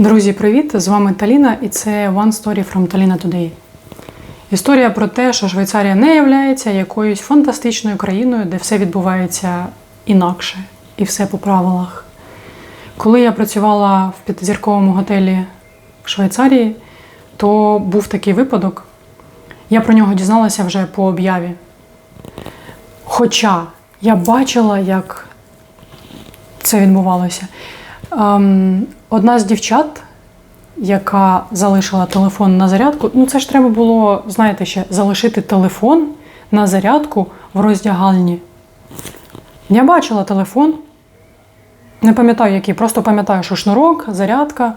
Друзі, привіт! З вами Таліна і це One Story from Talina Today. Історія про те, що Швейцарія не є якоюсь фантастичною країною, де все відбувається інакше і все по правилах. Коли я працювала в п'ятизірковому готелі в Швейцарії, то був такий випадок. Я про нього дізналася вже по об'яві. Хоча я бачила, як це відбувалося. Ем, одна з дівчат, яка залишила телефон на зарядку, ну це ж треба було, знаєте, ще залишити телефон на зарядку в роздягальні. Я бачила телефон, не пам'ятаю який, просто пам'ятаю, що шнурок, зарядка.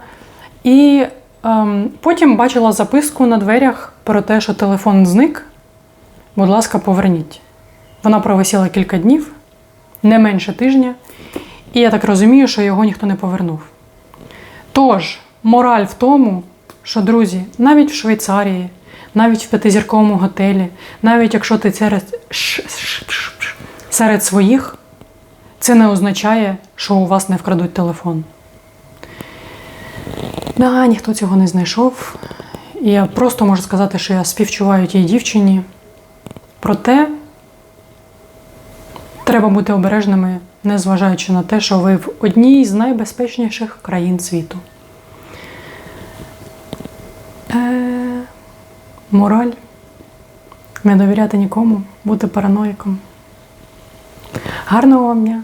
І ем, потім бачила записку на дверях про те, що телефон зник. Будь ласка, поверніть. Вона провисіла кілька днів, не менше тижня. І я так розумію, що його ніхто не повернув. Тож, мораль в тому, що, друзі, навіть в Швейцарії, навіть в п'ятизірковому готелі, навіть якщо ти серед, серед своїх, це не означає, що у вас не вкрадуть телефон. Да, ніхто цього не знайшов. І я просто можу сказати, що я співчуваю тій дівчині. Проте треба бути обережними, незважаючи на те, що ви в одній з найбезпечніших країн світу. Е, мораль. Не довіряти нікому, бути параноїком. Гарного вам дня!